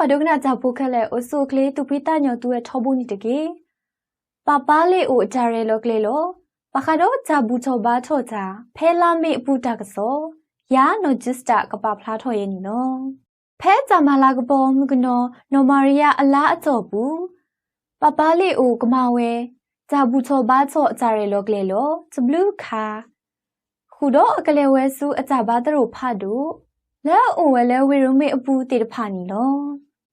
ဘာဒုကနာကြဖို့ခက်လဲအိုဆိုကလေးသူပိတညောသူရဲ့ထောဖို့နေတကေပပလေးအိုအကြရဲလောကလေးလောပခါတော့ဂျာဘူးချောဘာထောချာဖဲလာမေအပူတကစောယာနိုဂျစ်တာကပဖလားထော်ရဲ့နီနော်ဖဲကြမလာကပေါ်မကနော်နော်မာရီယာအလားအကျော်ဘူးပပလေးအိုကမဝဲဂျာဘူးချောဘာချောအကြရဲလောကလေးလောချဘလူးခါခုတော့အကလေးဝဲစုအကြဘာတရိုဖတ်တို့လဲအိုဝဲလဲဝေရုံမေအပူတေတဖာနီလော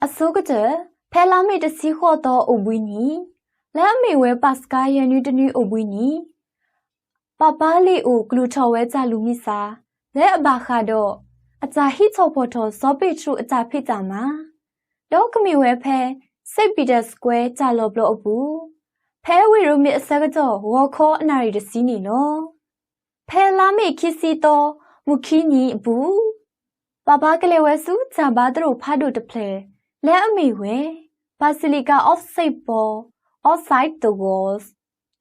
အစိုးကတဲ့ဖဲလာမေတစီခေါ်တော့အဝီနီလဲမေဝဲပတ်စကာယန်ယူတနီအဝီနီပပလီအိုဂလူထော်ဝဲကြလူမီစာလဲအဘာခါတော့အကြဟိချောဖို့တော့ဇောပိထရအကြဖိကြမှာတော့ကမီဝဲဖဲစိတ်ပီတာစကွဲကြလောဘလို့အပူဖဲဝီရုံမေအစကတော့ဝါခေါ်အနာရီတစီနီလောဖဲလာမေခီစီတော့မူခီနီအပူပပကလေးဝဲစုဂျာဘာတို့ဖားတို့တဖလဲ လဲအမေဝဲ Basilica of St. Paul outside the walls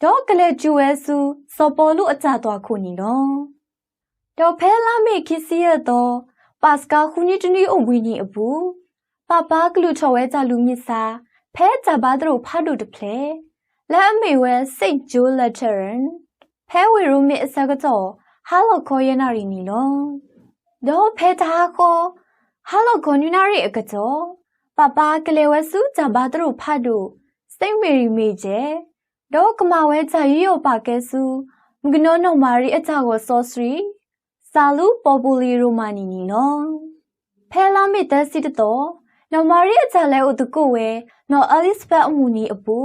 တော့ကလေးကျူဝဲစုစောပေါ်လူအကြတော်ခုနီနော်တော့ဖဲလာမေခီစီရတော့ပတ်စကာခုနီတနီအဝီနီအဘူးပပကလူချော်ဝဲကြလူမြစ်စာဖဲကြပါတို့ဖားတို့တဖလဲလဲအမေဝဲ St. Joe Lateran ဖဲဝီရူမီအစကတော့ဟာလောခေါ်ရနာရီနီနော်တော့ဖဲတာကိုဟာလောခေါ်နူနာရီအကကြော ပပကလေးဝဲစုကြပါတို့ဖတ်တို့စိတ်မေရီမေကျဲတော့ကမဝဲကြရီယောပါကဲစုမကနောနောမာရီအကြကိုဆောစရီစာလူပေါ်ပူလီရိုမာနီနီနော်ဖဲလာမီတက်စီတော့နော်မာရီအကြလဲဥတကုဝဲနော်အလစ်ဘတ်အမူနီအပူ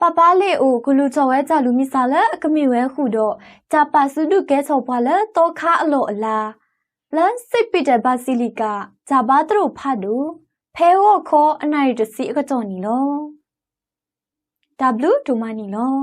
ပပလေးအိုဂလူချော်ဝဲကြလူမီစာလဲအကမီဝဲခုတော့ဂျပါစုဒုကဲချော်ပွားလဲတော့ခါအလို့အလားလန်စစ်ပီတာဘစီလီကာဂျပါတရိုဖတ်တို့ ဖဲဝခေါ်အနိုင်တစီအကကြော်နီလော W ဒိုမနီလော